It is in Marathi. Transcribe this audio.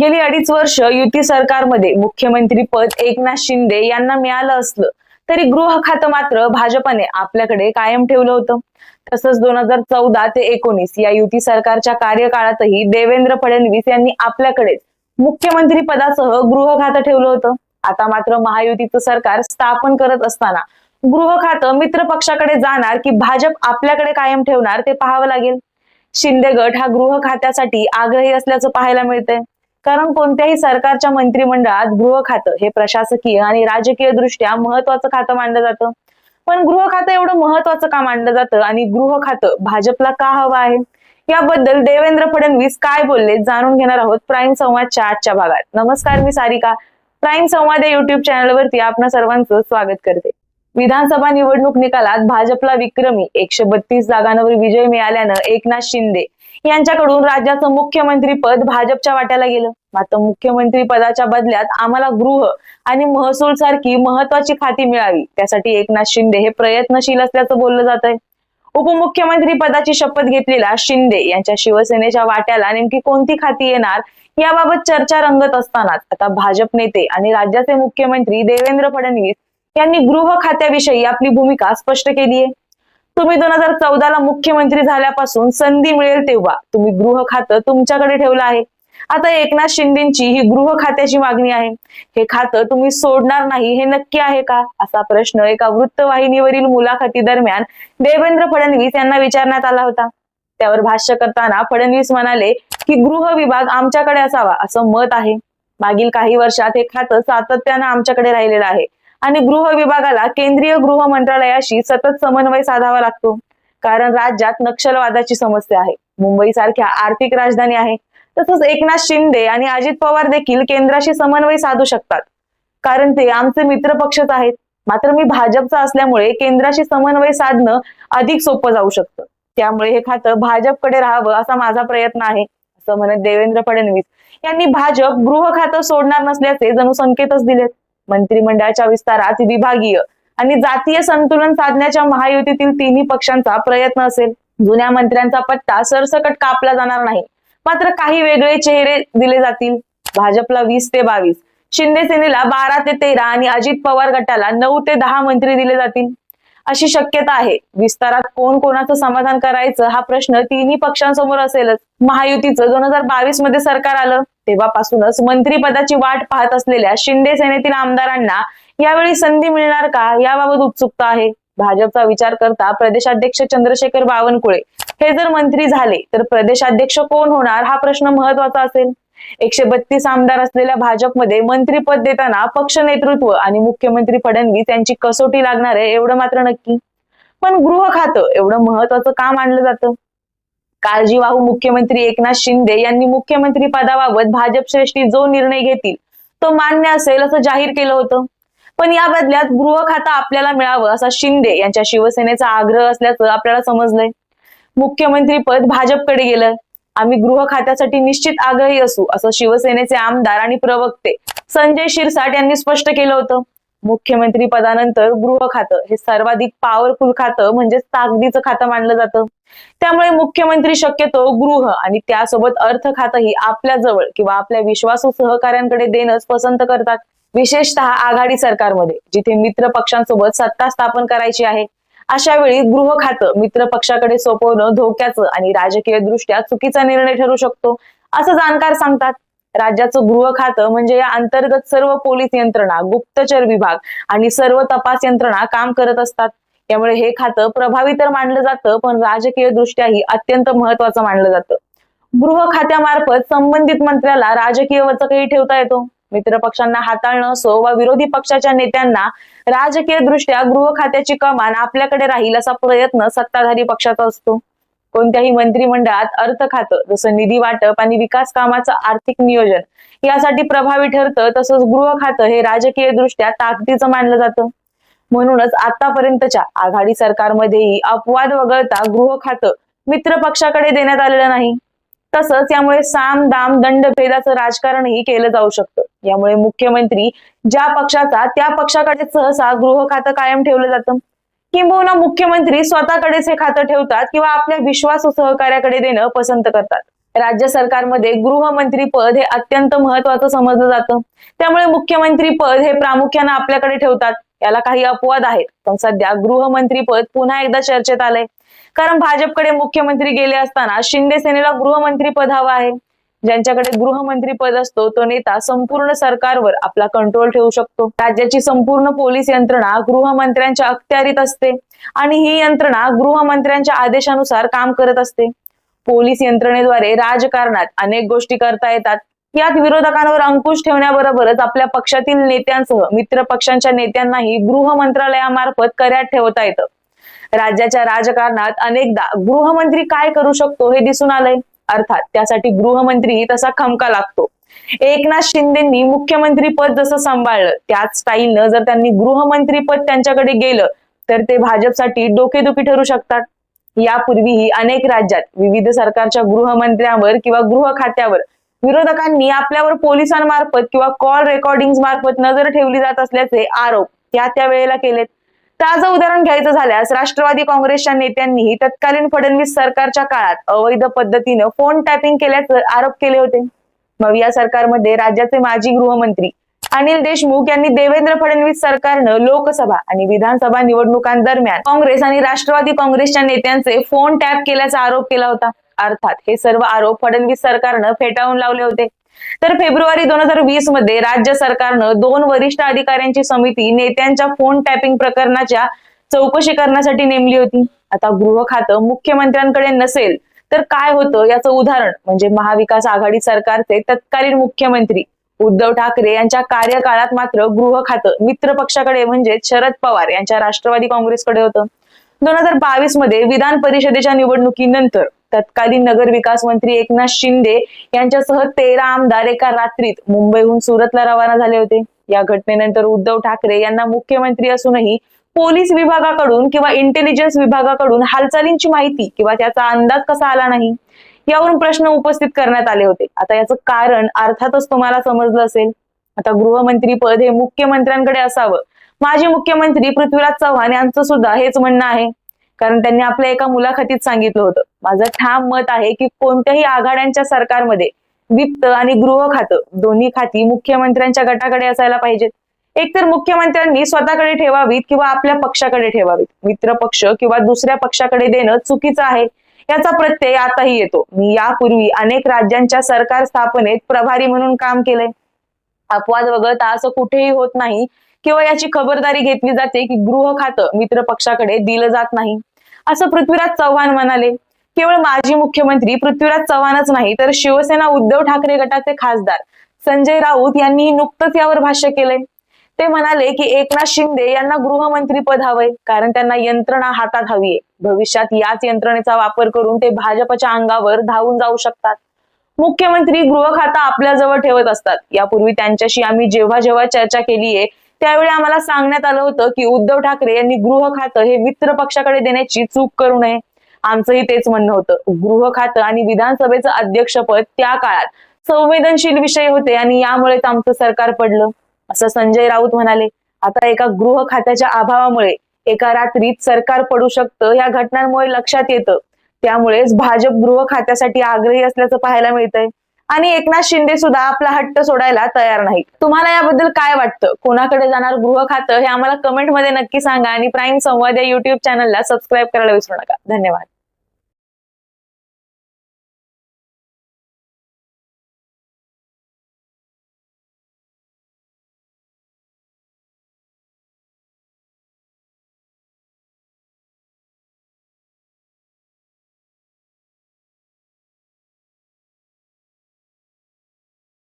गेली अडीच वर्ष युती सरकारमध्ये मुख्यमंत्री पद एकनाथ शिंदे यांना मिळालं असलं तरी गृह खातं मात्र भाजपने आपल्याकडे कायम ठेवलं होतं. तसंच दोन हजार चौदा ते एकोणीस या युती सरकारच्या कार्यकाळातही देवेंद्र फडणवीस यांनी आपल्याकडे मुख्यमंत्री पदासह गृह खातं ठेवलं होतं. आता मात्र महायुतीचं सरकार स्थापन करत असताना गृह खातं मित्र पक्षाकडे जाणार की भाजप आपल्याकडे कायम ठेवणार ते पाहावं लागेल. शिंदे गट हा गृह खात्यासाठी आग्रही असल्याचं पाहायला मिळतंय. कारण कोणत्याही सरकारच्या मंत्रिमंडळात गृह खातं हे प्रशासकीय आणि राजकीय दृष्ट्या महत्वाचं खातं मानलं जातं. पण गृह खातं एवढं महत्वाचं का मानलं जातं? आणि गृह खातं भाजपला का हवं आहे? याबद्दल देवेंद्र फडणवीस काय बोलले जाणून घेणार आहोत प्राईम संवादच्या आजच्या भागात. नमस्कार मी सारिका. प्राईम संवाद या युट्यूब चॅनलवरती आपणा सर्वांचं स्वागत करते. विधानसभा निवडणूक निकालात भाजपला विक्रमी एकशे बत्तीस जागांवर विजय मिळाल्यानं एकनाथ शिंदे यांच्याकडून राज्याचं मुख्यमंत्री पद भाजपच्या वाट्याला गेलं. मात्र मुख्यमंत्री पदाच्या बदल्यात आम्हाला गृह आणि महसूल सारखी महत्वाची खाती मिळावी. त्यासाठी एकनाथ शिंदे हे प्रयत्नशील असल्याचं बोललं जात आहे उपमुख्यमंत्री पदाची शपथ घेतलेल्या शिंदे यांच्या शिवसेनेच्या वाट्याला नेमकी कोणती खाती येणार याबाबत चर्चा रंगत असतानाच आता भाजप नेते आणि राज्याचे मुख्यमंत्री देवेंद्र फडणवीस यांनी गृह खात्याविषयी आपली भूमिका स्पष्ट केली आहे तुम्ही दोन हजार चौदाला मुख्यमंत्री झाल्यापासून संधी मिळेल तेव्हा तुम्ही गृह खातं तुमच्याकडे ठेवलं आहे. आता एकनाथ शिंदेची ही गृह खात्याची मागणी आहे. हे खातं तुम्ही सोडणार नाही हे नक्की आहे का? असा प्रश्न एका वृत्तवाहिनीवरील मुलाखती दरम्यान देवेंद्र फडणवीस यांना विचारण्यात आला होता. त्यावर भाष्य करताना फडणवीस म्हणाले की गृह विभाग आमच्याकडे असावा असं मत आहे. मागील काही वर्षात हे खातं सातत्यानं आमच्याकडे राहिलेलं आहे. आणि गृह विभागाला केंद्रीय गृह मंत्रालयाशी सतत समन्वय साधावा लागतो. कारण राज्यात नक्षलवादाची समस्या आहे. मुंबई सारख्या आर्थिक राजधानी आहे. तसंच एकनाथ शिंदे आणि अजित पवार देखील केंद्राशी समन्वय साधू शकतात. कारण ते आमचे मित्र पक्षच आहेत. मात्र मी भाजपचा असल्यामुळे केंद्राशी समन्वय साधणं अधिक सोपं जाऊ शकतं. त्यामुळे हे खातं भाजपकडे राहावं असा माझा प्रयत्न आहे असं म्हणत देवेंद्र फडणवीस. यांनी भाजप गृह खातं सोडणार नसल्याचे जणू संकेतच दिलेत. मंत्रिमंडळाच्या विस्तारात विभागीय आणि जातीय संतुलन साधण्याच्या महायुतीतील तिन्ही पक्षांचा प्रयत्न असेल. जुन्या मंत्र्यांचा पट्टा सरसकट कापला जाणार नाही. मात्र काही वेगळे चेहरे दिले जातील. भाजपला वीस ते बावीस शिंदे सेनेला बारा ते तेरा आणि अजित पवार गटाला नऊ ते दहा मंत्री दिले जातील. अशी शक्यता आहे. विस्तारात कोण कोणाचं समाधान करायचं हा प्रश्न तिन्ही पक्षांसमोर असेलच. महायुतीचं दोन हजार बावीसमध्ये सरकार आलं. तेव्हापासूनच मंत्रीपदाची वाट पाहत असलेल्या शिंदे सेनेतील आमदारांना यावेळी संधी मिळणार का? याबाबत उत्सुकता आहे. भाजपचा विचार करता प्रदेशाध्यक्ष चंद्रशेखर बावनकुळे. हे जर मंत्री झाले तर प्रदेशाध्यक्ष कोण होणार हा प्रश्न महत्त्वाचा असेल. एकशे बत्तीस आमदार असलेल्या भाजपमध्ये मंत्रीपद देताना पक्ष नेतृत्व आणि मुख्यमंत्री फडणवीस यांची कसोटी लागणार आहे एवढं मात्र नक्की. पण गृह खातं एवढं महत्वाचं काम मानलं जातं? काळजीवाहू मुख्यमंत्री एकनाथ शिंदे यांनी मुख्यमंत्री पदाबाबत भाजप श्रेष्ठी जो निर्णय घेतील तो मान्य असेल असं जाहीर केलं होतं. पण या बदल्यात गृह खातं आपल्याला मिळावं असा शिंदे यांच्या शिवसेनेचा आग्रह असल्याचं आपल्याला समजलंय. मुख्यमंत्री पद भाजपकडे गेलं. आम्ही गृह खात्यासाठी निश्चित आग्रही असू असं शिवसेनेचे आमदार आणि प्रवक्ते संजय शिरसाट यांनी स्पष्ट केलं होतं. मुख्यमंत्री पदानंतर गृह खातं हे सर्वाधिक पॉवरफुल खातं म्हणजेच ताकदीचं खातं मानलं जातं. त्यामुळे मुख्यमंत्री शक्यतो गृह आणि त्यासोबत अर्थ खातंही आपल्या जवळ किंवा आपल्या विश्वासू सहकाऱ्यांकडे देणंच पसंत करतात. विशेषतः आघाडी सरकारमध्ये जिथे मित्र पक्षांसोबत सत्ता स्थापन करायची आहे. अशा वेळी गृह खातं मित्र पक्षाकडे सोपवणं धोक्याचं आणि राजकीय दृष्ट्या चुकीचा निर्णय ठरू शकतो असं जाणकार सांगतात. राज्याचं गृह खातं म्हणजे या अंतर्गत सर्व पोलीस यंत्रणा गुप्तचर विभाग आणि सर्व तपास यंत्रणा काम करत असतात. त्यामुळे हे खातं प्रभावी तर मानलं जातं पण राजकीय दृष्ट्याही अत्यंत महत्वाचं मानलं जातं. गृह खात्यामार्फत संबंधित मंत्र्याला राजकीय वचकही ठेवता येतो. मित्र पक्षांना हाताळणं असो वा विरोधी पक्षाच्या नेत्यांना राजकीय दृष्ट्या गृह खात्याची कमान आपल्याकडे राहील असा प्रयत्न सत्ताधारी पक्षाचा असतो. कोणत्याही मंत्रिमंडळात अर्थ खातं जसं निधी वाटप आणि विकास कामाचं आर्थिक नियोजन यासाठी प्रभावी ठरतं तसंच गृह खातं हे राजकीय दृष्ट्या ताकदीचं मानलं जातं. म्हणूनच आतापर्यंतच्या आघाडी सरकारमध्येही अपवाद वगळता गृह खातं मित्र पक्षाकडे देण्यात आलेलं नाही. तसंच यामुळे साम दाम दंड भेदाचं राजकारणही केलं जाऊ शकतं. यामुळे मुख्यमंत्री ज्या पक्षाचा त्या पक्षाकडे सहसा गृह खातं कायम ठेवलं जातं. किंबहुना मुख्यमंत्री स्वतःकडेच हे खातं ठेवतात किंवा आपल्या विश्वासू सहकार्याकडे देणं पसंत करतात. राज्य सरकारमध्ये गृहमंत्री पद हे अत्यंत महत्वाचं समजलं जातं. त्यामुळे मुख्यमंत्री पद हे प्रामुख्यानं आपल्याकडे ठेवतात. याला काही अपवाद आहेत. पण सध्या गृहमंत्री पद पुन्हा एकदा चर्चेत आलंय. कारण भाजपकडे मुख्यमंत्री गेले असताना शिंदे सेनेला गृहमंत्री पद हवं आहे. ज्यांच्याकडे गृहमंत्री पद असतो तो नेता संपूर्ण सरकारवर आपला कंट्रोल ठेवू शकतो. राज्याची संपूर्ण पोलीस यंत्रणा गृहमंत्र्यांच्या अखत्यारीत असते आणि ही यंत्रणा गृहमंत्र्यांच्या आदेशानुसार काम करत असते. पोलीस यंत्रणेद्वारे राजकारणात अनेक गोष्टी करता येतात. यात विरोधकांवर अंकुश ठेवण्याबरोबरच आपल्या पक्षातील नेत्यांसह मित्र पक्षांच्या नेत्यांनाही गृह मंत्रालयामार्फत कर्यात ठेवता येतं. राज्याच्या राजकारणात अनेकदा गृहमंत्री काय करू शकतो हे दिसून आलंय. अर्थात त्यासाठी गृहमंत्री तसा खमका लागतो. एकनाथ शिंदेंनी मुख्यमंत्री पद जसं सांभाळलं त्याच स्टाईलनं जर त्यांनी गृहमंत्री पद त्यांच्याकडे गेलं तर ते भाजपसाठी डोकेदुखी ठरू शकतात. यापूर्वीही अनेक राज्यात विविध सरकारच्या गृहमंत्र्यांवर किंवा गृह खात्यावर विरोधकांनी आपल्यावर पोलिसांमार्फत किंवा कॉल रेकॉर्डिंग मार्फत नजर ठेवली जात असल्याचे आरोप त्या त्या वेळेला केलेत. ताजं उदाहरण घ्यायचं झाल्यास राष्ट्रवादी काँग्रेसच्या नेत्यांनीही तत्कालीन फडणवीस सरकारच्या काळात अवैध पद्धतीनं फोन टॅपिंग केल्याचे आरोप केले होते. मग या सरकारमध्ये राज्याचे माजी गृहमंत्री अनिल देशमुख यांनी देवेंद्र फडणवीस सरकारनं लोकसभा आणि विधानसभा निवडणुकांदरम्यान काँग्रेस आणि राष्ट्रवादी काँग्रेसच्या नेत्यांचे फोन टॅप केल्याचा आरोप केला होता. अर्थात हे सर्व आरोप फडणवीस सरकारनं फेटाळून लावले होते. तर फेब्रुवारी दोन हजार वीसमध्ये राज्य सरकारनं दोन वरिष्ठ अधिकाऱ्यांची समिती नेत्यांच्या फोन टॅपिंग प्रकरणाच्या चौकशी करण्यासाठी नेमली होती. आता गृह खातं मुख्यमंत्र्यांकडे नसेल तर काय होतं याचं उदाहरण म्हणजे महाविकास आघाडी सरकारचे तत्कालीन मुख्यमंत्री उद्धव ठाकरे यांच्या कार्यकाळात मात्र गृह खातं मित्र पक्षाकडे म्हणजे शरद पवार यांच्या राष्ट्रवादी काँग्रेसकडे होतं. दोन हजार बावीसमध्ये विधान परिषदेच्या निवडणुकीनंतर तत्कालीन नगर विकास मंत्री एकनाथ शिंदे यांच्यासह तेरा आमदार एका रात्रीत मुंबईहून सुरतला रवाना झाले होते. या घटनेनंतर उद्धव ठाकरे यांना मुख्यमंत्री असूनही पोलीस विभागाकडून किंवा इंटेलिजन्स विभागाकडून हालचालींची माहिती किंवा त्याचा अंदाज कसा आला नाही यावरून प्रश्न उपस्थित करण्यात आले होते. आता याचं कारण अर्थातच तुम्हाला समजलं असेल. आता गृहमंत्री पद हे मुख्यमंत्र्यांकडे असावं. माजी मुख्यमंत्री पृथ्वीराज चव्हाण यांचं सुद्धा हेच म्हणणं आहे. कारण त्यांनी आपल्या एका मुलाखतीत सांगितलं होतं माझं ठाम मत आहे की कोणत्याही आघाड्यांच्या सरकारमध्ये वित्त आणि गृह खातं दोन्ही खाती मुख्यमंत्र्यांच्या गटाकडे असायला पाहिजेत. एकतर मुख्यमंत्र्यांनी स्वतःकडे ठेवावीत किंवा आपल्या पक्षाकडे ठेवावीत. मित्र पक्ष किंवा दुसऱ्या पक्षाकडे देणं चुकीचं आहे याचा प्रत्यय आताही येतो. मी यापूर्वी अनेक राज्यांच्या सरकार स्थापनेत प्रभारी म्हणून काम केलंय. अपवाद वगळता असं कुठेही होत नाही किंवा याची खबरदारी घेतली जाते की गृह खातं मित्र पक्षाकडे दिलं जात नाही. असं पृथ्वीराज चव्हाण म्हणाले. केवळ माजी मुख्यमंत्री पृथ्वीराज चव्हाणच नाही तर शिवसेना उद्धव ठाकरे गटाचे खासदार संजय राऊत यांनी नुकतंच यावर भाष्य केले ते म्हणाले की एकनाथ शिंदे यांना गृहमंत्री पद हवंय कारण त्यांना यंत्रणा हातात हवीये. भविष्यात याच यंत्रणेचा वापर करून ते भाजपच्या अंगावर धावून जाऊ शकतात. मुख्यमंत्री गृह खाता आपल्या जवळ ठेवत असतात. यापूर्वी त्यांच्याशी आम्ही जेव्हा जेव्हा चर्चा केलीये त्यावेळी आम्हाला सांगण्यात आलं होतं की उद्धव ठाकरे यांनी गृह खातं हे मित्र पक्षाकडे देण्याची चूक करू नये. आमचंही तेच म्हणणं होतं. गृह खातं आणि विधानसभेचं अध्यक्षपद त्या काळात संवेदनशील विषय होते आणि यामुळेच आमचं सरकार पडलं. असं संजय राऊत म्हणाले आता एका गृह खात्याच्या अभावामुळे एका रात्रीत सरकार पडू शकतं या घटनांमुळे लक्षात येतं. त्यामुळेच भाजप गृह खात्यासाठी आग्रही असल्याचं पाहायला मिळतंय. आणि एकनाथ शिंदे सुद्धा आपला हट्ट सोडायला तयार नाही तुम्हाला याबद्दल काय वाटतं? कोणाकडे जाणार गृह खातं हे आम्हाला कमेंटमध्ये नक्की सांगा आणि प्राईम संवाद या युट्यूब चॅनलला सबस्क्राईब करायला विसरू नका. धन्यवाद.